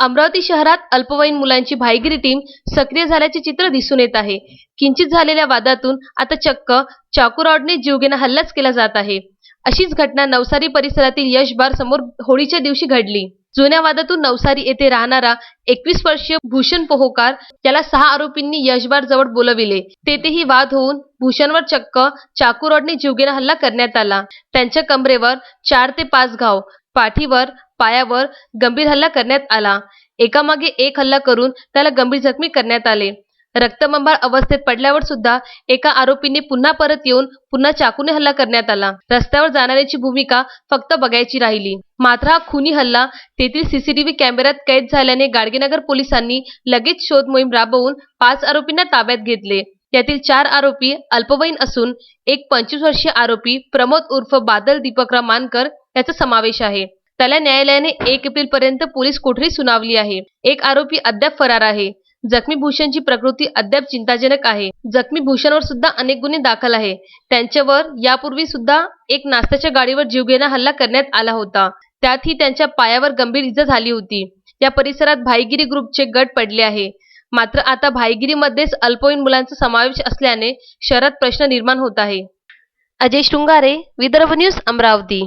अमरावती शहरात अल्पवयीन मुलांची भाईगिरी टीम सक्रिय झाल्याचे चित्र दिसून येत आहे. किंचित झालेल्या वादातून आता चक्क चाकू रॉडने जीवघेणा हल्लाच केला जात आहे. अशीच घटना नवसारी परिसरातील यश बार समोर होळीच्या दिवशी घडली. जुन्या वादातून नवसारी येथे राहणारा एकवीस वर्षीय भूषण पोहोकार याला सहा आरोपींनी यशबार जवळ बोलविले. तेथेही वाद होऊन भूषणवर चक्क चाकू रॉडने जीवघेणा हल्ला करण्यात आला. त्यांच्या कमरेवर चार ते पाच घाव पाठीवर पायावर गंभीर हल्ला करण्यात आला. एकामागे एक हल्ला करून त्याला गंभीर जखमी करण्यात आले. रक्तबंबाळ अवस्थेत पडल्यावर सुद्धा एका आरोपीने पुन्हा परत येऊन पुन्हा चाकूने हल्ला करण्यात आला. रस्त्यावर जाणाऱ्याची भूमिका फक्त बघायची राहिली. मात्र हा खुनी हल्ला तेथील सीसीटीव्ही कॅमेऱ्यात कैद झाल्याने गाडगेनगर पोलिसांनी लगेच शोध मोहीम राबवून पाच आरोपींना ताब्यात घेतले. यातील चार आरोपी अल्पवयीन असून एक पंचवीस वर्षीय आरोपी प्रमोद उर्फ बादल दीपकराव मानकर याचा समावेश आहे. त्याला न्यायालयाने एक एप्रिल पर्यंत पोलीस कोठडी सुनावली आहे. एक आरोपी अद्याप फरार आहे. जखमी भूषणची प्रकृती अद्याप चिंताजनक आहे. जखमी भूषणवर सुद्धा अनेक गुन्हे दाखल आहे. त्यांच्यावर यापूर्वी सुद्धा एक नाश्त्याच्या गाडीवर जीवघेणा हल्ला करण्यात आला होता. त्यातही त्यांच्या पायावर गंभीर इजा झाली होती. या परिसरात भाईगिरी ग्रुपचे गट पडले आहे. मात्र आता भाईगिरीमध्येच अल्पवयीन मुलांचा समावेश असल्याने शहरात प्रश्न निर्माण होत आहे. अजय शृंगारे विदर्भ न्यूज अमरावती.